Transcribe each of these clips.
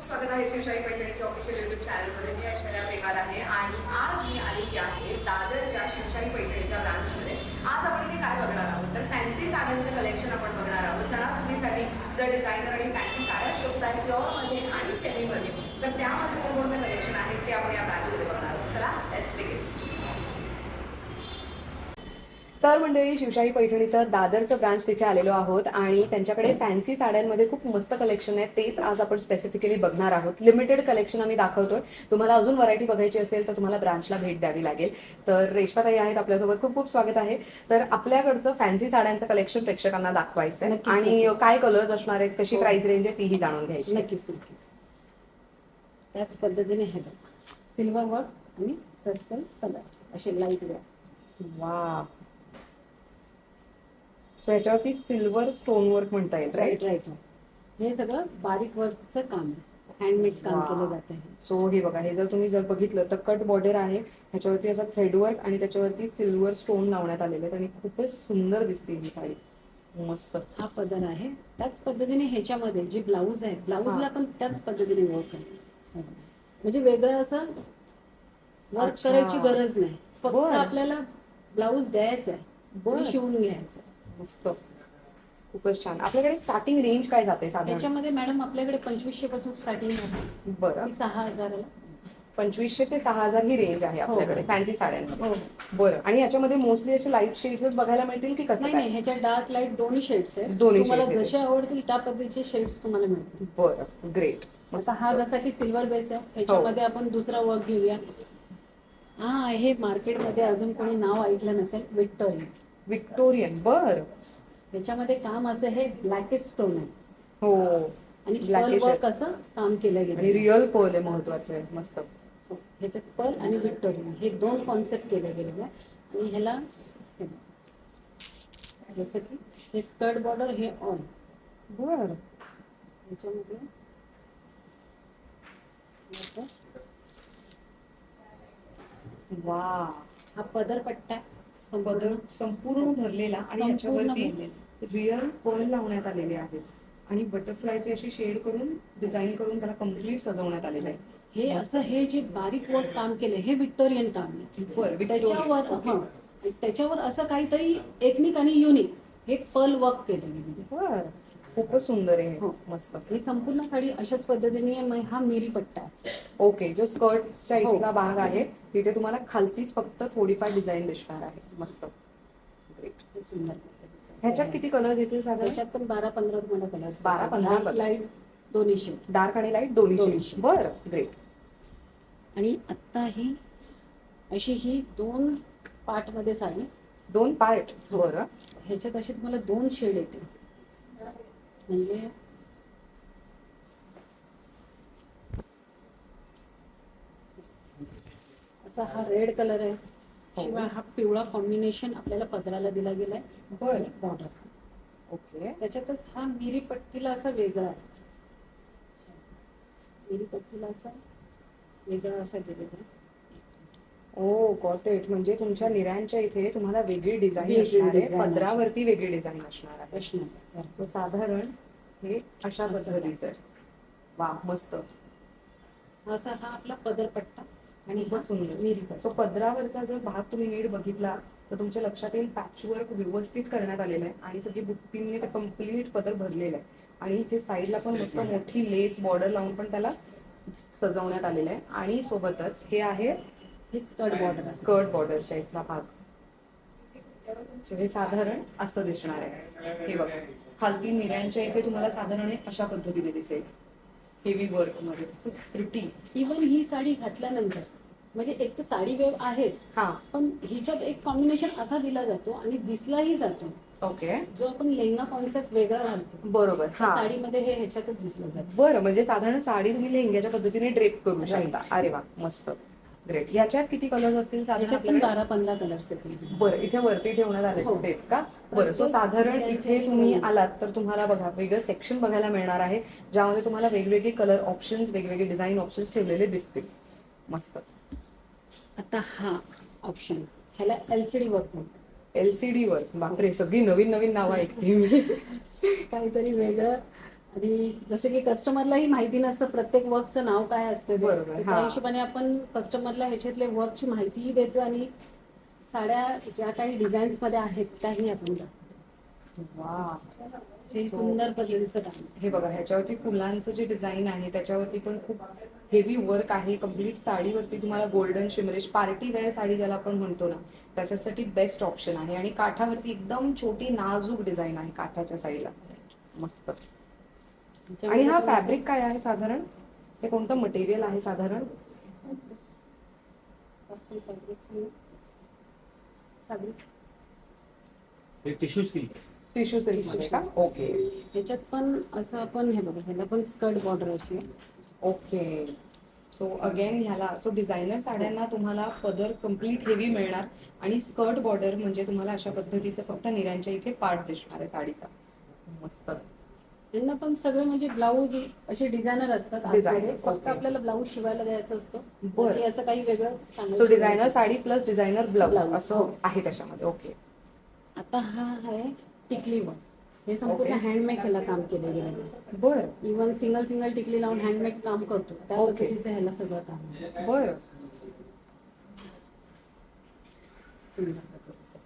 खूप स्वागत आहे शिवशाही पैठणीच्या ऑफिशियल युट्यूब चॅनलमध्ये मी ऐश्वर्या पेगार आहे आणि आज मी आलेली आहे दादरच्या शिवशाही पैठणीच्या ब्रांचमध्ये आज आपण इथे काय बघणार आहोत? तर फॅन्सी साड्यांचं कलेक्शन आपण बघणार आहोत. सणासुदीसाठी जर डिझायनर आणि फॅन्सी साड्या शोधताय प्युअरमध्ये आणि सेमीमध्ये तर त्यामध्ये कोण कलेक्शन आहेत ते आपण या ब्रांचमध्ये बघणार आहोत चला लेट्स बिगिन तर मंडळी शिवशाही पैठणीचं दादरचं ब्रांच तिथे आलेलो आहोत आणि त्यांच्याकडे फॅन्सी साड्यांमध्ये खूप मस्त कलेक्शन आहे. तेच आज आपण स्पेसिफिकली बघणार आहोत. लिमिटेड कलेक्शन आम्ही दाखवतोय. तुम्हाला अजून व्हरायटी बघायची असेल तर तुम्हाला ब्रांचला भेट द्यावी लागेल. तर रेश्माताई आहेत आपल्यासोबत खूप खूप स्वागत आहे. तर आपल्याकडचं फॅन्सी साड्यांचं कलेक्शन प्रेक्षकांना दाखवायचं आहे आणि काय कलर्स असणार आहेत कशी हो. प्राइस रेंज आहे तीही जाणून घ्यायची. नक्कीच नक्कीच. त्याच पद्धतीने हे बघा. सिल्वर वर्क आणि कलर्स असे लाइट वा सो याच्यावरती सिल्वर स्टोन वर्क म्हणता येईल राईट राईट हे सगळं बारीक वर्कचं काम आहे हँडमेड काम. केलं जातं हे सो हे बघा हे जर तुम्ही जर बघितलं तर कट बॉर्डर आहे ह्याच्यावरती असं थ्रेडवर्क आणि त्याच्यावरती सिल्वर स्टोन लावण्यात आलेले आहेत आणि खूपच सुंदर दिसते ही साडी मस्त हा पदर आहे त्याच पद्धतीने ह्याच्यामध्ये जे ब्लाऊज आहे ब्लाऊजला पण त्याच पद्धतीने वर्क आहे. म्हणजे वेगळं असं वर्क अच्छा. करायची गरज नाही फक्त बरं. आपल्याला ब्लाऊज द्यायचा आहे बरं. शिवून घ्यायचं आहे. मस्त. खूपच छान. आपल्याकडे स्टार्टिंग रेंज काय जाते साधारण? त्याच्यामध्ये मॅडम आपल्याकडे पंचवीसशे पासून स्टार्टिंग आहे बरं. ती सहा हजाराला. पंचवीसशे ते सहा हजार ही रेंज आहे हो. आपल्याकडे फॅन्सी साड्यांमध्ये. हो. बरं. आणि याच्यामध्ये मोस्टली असे लाइट शेड्स बघायला मिळतील की कसं नाही काय? नाही ह्याच्या डार्क लाइट दोन्ही शेड्स आहेत. दोन्ही तुम्हाला shades आहेत. जसे आवडतील त्या पद्धतीचे शेड्स तुम्हाला मिळतील. बरं. ग्रेट आता हा जसा की सिल्वर बेस आहे. ह्याच्यामध्ये आपण दुसरा वर्क घेऊया. हा हे मार्केटमध्ये अजून कोणी नाव ऐकलं नसेल? विक्टोरिया विक्टोरियन बर. ह्याच्यामध्ये काम असं हे ब्लॅकेस्ट स्टोन आहे. हो. आणि Blackish वर्क असं काम केलं आणि गेलं रिअल पर्ल आहे महत्वाचं आहे मस्त. हो, ह्याच्यात पर्ल आणि विक्टोरिया हे दोन कॉन्सेप्ट केले गेलेले आहे. आणि ह्याला हे बघा. जसं की हे स्कर्ट बॉर्डर हे ऑन बर. ह्याच्यामध्ये वा हा पदर पट्टा आहे, पदर संपूर्ण भरलेला आणि याच्यावरती. रिअल पर्ल लावण्यात आलेले आहेत. आणि बटरफ्लायची अशी शेड करून डिझाईन करून त्याला कंप्लीट सजवण्यात आलेलं आहे. हे असं हे जे बारीक वर्क काम केलं हे विक्टोरियन काम आहे. त्याच्यावर हं, त्याच्यावर असं काहीतरी एकनिक आणि युनिक हे पर्ल वर्क केलं बर. खूपच सुंदर आहे. हो. मस्त. ही संपूर्ण साडी अशाच पद्धतीने हा मिरी पट्टा आहे. ओके जो स्कर्टचा हो. इथला भाग आहे तिथे तुम्हाला खालतीच फक्त थोडीफार डिझाईन दिसणार आहे. मस्त. हे सुंदर पद्धतीचं. ह्याच्यात किती कलर्स येतील साधारण? ह्याच्यात पण बारा पंधरा तुम्हाला कलर 12-15 colours. लाइट दोन्ही शेड डार्क आणि लाइट दोन्ही दोन्ही. बरं. ग्रेट आणि आता ही अशी ही दोन पार्टमध्ये साडी. दोन पार्ट हो. बरं. ह्याच्यात असे तुम्हाला दोन शेड येतील. म्हणजे असा हा रेड कलर आहे. हो. शिवाय हा पिवळा कॉम्बिनेशन आपल्याला पदराला दिला गेलाय. बरं. Border okay. त्याच्यातच हा मिरी पट्टीला असा वेगळा आहे. मिरी पट्टीला असा वेगळा असा गेलेला आहे. ओ गॉट इट म्हणजे तुमच्या निऱ्यांच्या इथे तुम्हाला वेगळी डिझाईन वेगळी असणार आहे. design पदरावरती वेगळी डिझाईन असणार आहे. प्रश्न साधारण हे अशा असं. पद्धतीचं आहे. वा मस्त. असा हा आपला पदर पट्टा आणि हा सुंदर. मिरी सो पदरावरचा जर भाग तुम्ही नीट बघितला तर तुमच्या लक्षात येईल पॅचवर्क व्यवस्थित करण्यात आलेलं आहे आणि सगळी बुट्टींनी ते कंप्लीट पदर भरलेलं आहे. आणि इथे साईडला पण मस्त मोठी लेस बॉर्डर लावून पण त्याला सजवण्यात आलेलं आहे. आणि सोबतच हे आहे हे स्कर्ट बॉर्डर स्कर्ट बॉर्डरच्या इथला भाग. हे साधारण असं दिसणार आहे. हे बघा. खालती निऱ्यांच्या इथे तुम्हाला साधारण अशा पद्धतीने दिसेल. हेवी वर्कमध्ये. दिस प्रिटी इवन ही साडी घातल्यानंतर म्हणजे एक तर साडी वेव आहेच हा. पण हिच्यात एक कॉम्बिनेशन असा दिला जातो आणि दिसलाही जातो. ओके जो आपण लेहंगा कॉन्सेप्ट वेगळा घालतो बरोबर. हा. साडीमध्ये हे ह्याच्यातच दिसलं जातं. बरं म्हणजे साधारण साडी तुम्ही लेहंग्याच्या पद्धतीने ड्रेप करू. शकता. अरे वा मस्त. ग्रेट याच्यात किती कलर्स असतील? साधारण पण? बारा पंधरा कलर्स येतील बरं इथे वरती ठेवण्यात आले हो. तेच का? बरं सो साधारण इथे तुम्ही आलात तर तुम्हाला बघा वेगळं सेक्शन बघायला मिळणार आहे ज्यामध्ये तुम्हाला वेगवेगळे कलर ऑप्शन्स वेगवेगळे डिझाईन ऑप्शन्स ठेवलेले दिसतील. मस्त. आता हा ऑप्शन ह्याला एलसीडी वर्क एलसीडी वर बापरे सगळी नवीन नवीन नावं ऐकते मी काहीतरी वेगळं. आणि जसं की कस्टमरलाही माहिती नसतं प्रत्येक वर्कचं नाव काय असतं ते. बरोबर, तर त्या हा. हिशोबाने आपण कस्टमरला ह्याच्यातले वर्कची माहितीही देतो आणि साड्या ज्या काही डिझाईन्समध्ये आहेत त्याही आपण दाखवतो. वा So- सुंदर पद्धतीचं काम आहे. हे बघा ह्याच्यावरती फुलांचं जे डिझाईन आहे त्याच्यावरती पण खूप हेवी वर्क आहे कंप्लीट साडीवरती तुम्हाला golden shimmerish party wear sari ज्याला आपण म्हणतो ना त्याच्यासाठी बेस्ट ऑप्शन आहे आणि काठावरती एकदम छोटी नाजूक डिझाईन आहे काठाच्या साईडला मस्त आणि हा फॅब्रिक काय आहे साधारण? हे कोणतं मटेरियल आहे साधारण. हे टिश्यू सिल्क टिश्यू सिल्क का ओके ह्याच्यात पण असं आपण हे बघा ह्याला पण स्कर्ट बॉर्डर अशी आहे. ओके सो अगेन ह्याला सो डिझायनर साड्यांना तुम्हाला पदर कंप्लीट हेवी मिळणार आणि स्कर्ट बॉर्डर म्हणजे तुम्हाला अशा पद्धतीचं फक्त निऱ्यांच्या इथे पार्ट दिसणार आहे साडीचा. मस्त. यांना पण सगळे म्हणजे ब्लाऊज असे डिझायनर असतात Designer. फक्त okay. आपल्याला ब्लाऊज शिवायला द्यायचा असतो बरं. बाकी असं काही वेगळं सांगायचं सो डिझायनर नाही. Sari plus designer blouse Blouse, असं हो. आहे त्याच्यामध्ये ओके आता हा आहे टिकली वन हे संपूर्ण Okay. हँडमेक ह्याला काम केलं गेलं आहे बर इव्हन सिंगल सिंगल टिकली लावून हँडमेक काम करतो त्या Okay. पद्धतीचं ह्याला सगळं काम आहे. बर सुंदर पद्धतीचं.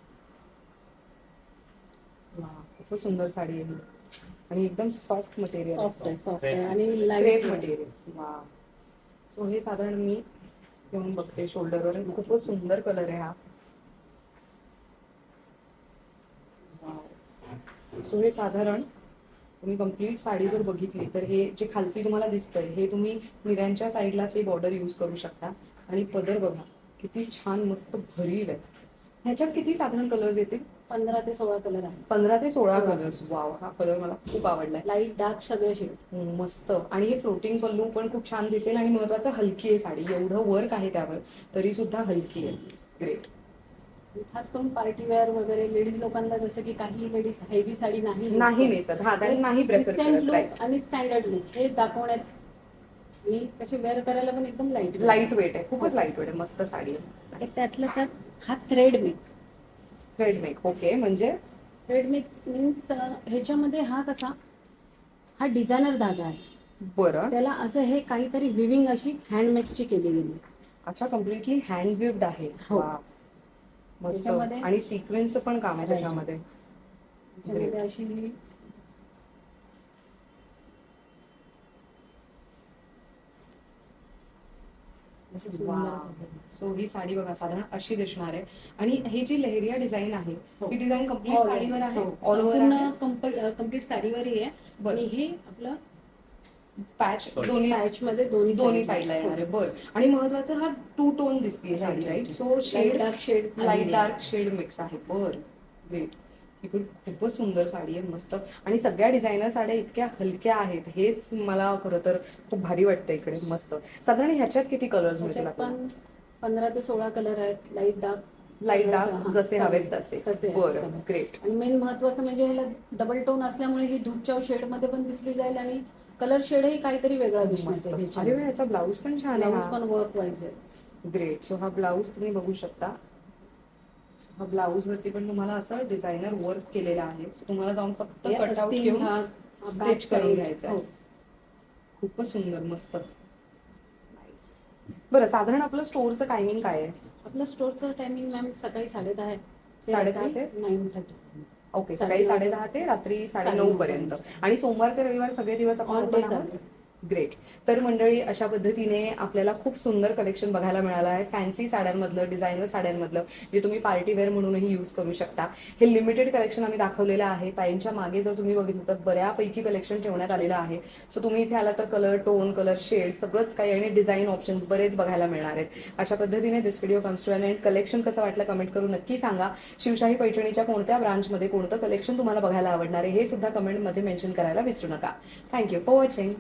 वा खूपच सुंदर साडी आहे ही. आणि एकदम सॉफ्ट मटेरियल सॉफ्ट आहे सॉफ्ट आहे. आणि लाइट मटेरियल वा. सो हे साधारण मी घेऊन बघते शोल्डरवर खूपच सुंदर कलर आहे हा. सो हे साधारण तुम्ही कंप्लीट साडी जर बघितली तर हे जे खालती तुम्हाला दिसतंय हे तुम्ही निऱ्यांच्या साईडला ते बॉर्डर यूज करू शकता. आणि पदर बघा किती छान मस्त भरीव आहे. ह्याच्यात किती साधारण कलर्स येतील? पंधरा ते सोळा कलर आहे पंधरा ते सोळा सोळा. कलर्स वाव हा कलर मला खूप आवडलाय. लाइट डार्क सगळे शेड हम्म, मस्त. आणि हे फ्लोटिंग पल्लू पण खूप छान दिसेल आणि महत्वाचं हलकी आहे साडी. एवढं वर्क आहे त्यावर तरी सुद्धा हलकी आहे. ग्रेट खास करून पार्टी वेअर वगैरे लेडीज लोकांना जसं की काही लेडीज हेवी साडी नाही. नाही नेसत. हा त्यांना नाही प्रेफर डिसेंट करत. लुक आणि स्टँडर्ड लुक हे दाखवण्यात मी कशी वेअर करायला पण एकदम लाइट लाइट वेट आहे. खूपच लाइट वेट आहे. मस्त साडी आहे. त्यातलं त्यात हा thread make thread make okay म्हणजे? थ्रेड मेक मीन्स ह्याच्यामध्ये हा कसा हा डिझायनर धागा आहे. बरं. त्याला असं हे काहीतरी विविंग अशी हँडमेकची केली गेली. अच्छा कम्प्लिटली हँड विव्ड आहे. हो. वा. मस्त. त्याच्यामध्ये- आणि सिक्वेन्स पण काम आहे. त्याच्यामध्ये. त्याच्यामध्ये अशी ही असं सुंदर पद्धतीचं. सो ही साडी बघा साधारण अशी दिसणार आहे आणि हे जी लहेरिया डिझाईन आहे हो. ही डिझाईन कंप्लीट All साडीवर आहे हो. ऑल ओव्हर कंप्लीट साडीवरही आहे. आणि हे आपलं पॅच Sorry. दोन्ही पॅच मध्ये दोन्ही दोन्ही साईडला हो. येणार आहे बर आणि महत्वाचं हा टू टोन दिसतीये sari right. So shade dark shade light. Dark shade mix आहे बर ग्रेट ही पण खूपच सुंदर साडी आहे मस्त. आणि सगळ्या डिझायनर साड्या इतक्या हलक्या आहेत हेच मला खरं तर खूप भारी वाटतं इकडे मस्त. साधारण ह्याच्यात किती कलर्स मिळतील पंधरा ते सोळा कलर आहेत लाइट डार्क लाइट डार्क जसे हवेत तसे. तसे बरं. ग्रेट आणि मेन महत्वाचं म्हणजे ह्याला डबल टोन असल्यामुळे ही धूपच्या शेडमध्ये पण दिसली जाईल आणि कलर शेडही काहीतरी वेगळा दिसणार याचा ब्लाऊज पण छान ब्लाऊज आहे पण वर्क वाईज आहे. ग्रेट सो हा ब्लाऊज तुम्ही बघू शकता. हा ब्लाऊज वरती पण तुम्हाला असं डिझायनर वर्क केलेला आहे तुम्हाला जाऊन फक्त हे कटआउट अस्तीन घेऊन हा back करून side. घ्यायचा आहे. हो. खूपच सुंदर मस्त. बरं साधारण आपलं स्टोअरचं टायमिंग काय आहे आपलं स्टोरचं टायमिंग मॅम सकाळी साडेदहा आहे साडेदहा ते? नाईन थर्टी ओके सकाळी साडेनऊ. साडेदहा ते रात्री साडेनऊ साडेनऊ पर्यंत पर्यंत. आणि सोमवार ते रविवार सगळे दिवस आपण ऑन open डे आहोत? चालू ग्रेट तर मंडळी अशा पद्धतीने आपल्याला खूप सुंदर कलेक्शन बघायला मिळालं आहे. फॅन्सी साड्यांमधलं डिझायनर साड्यांमधलं जे तुम्ही पार्टी वेअर म्हणूनही यूज करू शकता. हे लिमिटेड कलेक्शन आम्ही दाखवलेलं आहे. ताईंच्या मागे जर तुम्ही बघितलं तर बऱ्यापैकी कलेक्शन ठेवण्यात आलेलं आहे. सो तुम्ही इथे आला तर कलर टोन कलर शेड सगळंच काही आणि डिझाईन ऑप्शन्स बरेच बघायला मिळणार आहेत. अशा पद्धतीने this video comes to end collection कसं वाटलं कमेंट करून नक्की सांगा. शिवशाही पैठणीच्या कोणत्या ब्रांचमध्ये कोणतं कलेक्शन तुम्हाला बघायला आवडणार आहे हे सुद्धा कमेंटमध्ये मेन्शन करायला विसरू नका. Thank you for watching